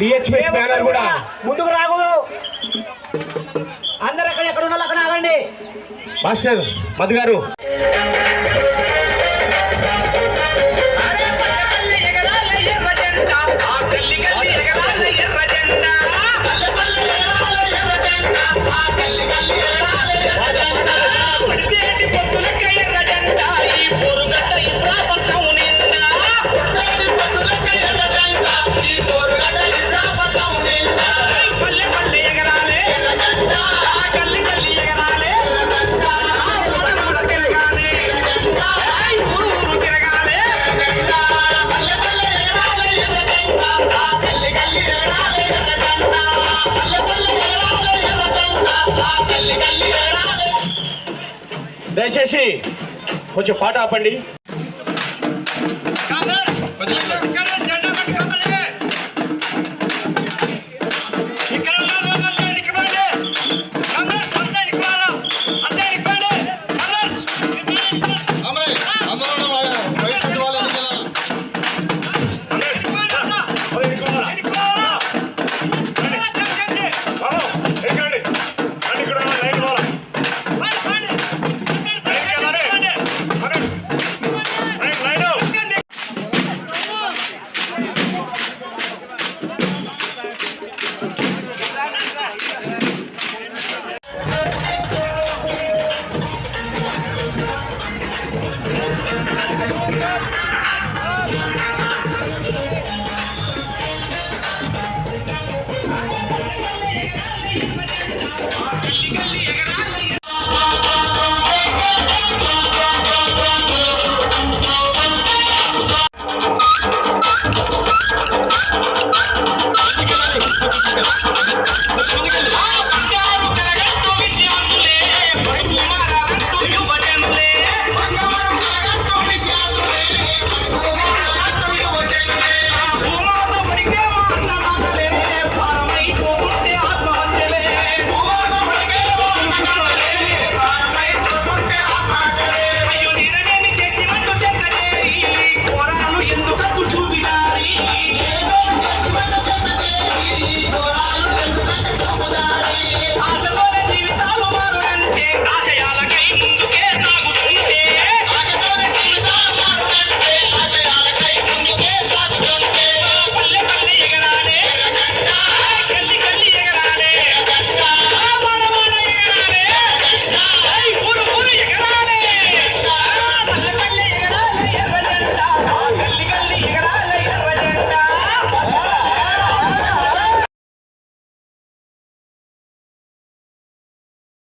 DHS banner కూడా. ముందుకు రాకూడదు. అందరు అక్కడ ఎక్కడ ఉన్నారు అక్కడ ఆగండి. మాస్టర్ మధు గారు. దయచేసి కొంచెం పాట ఆపండి.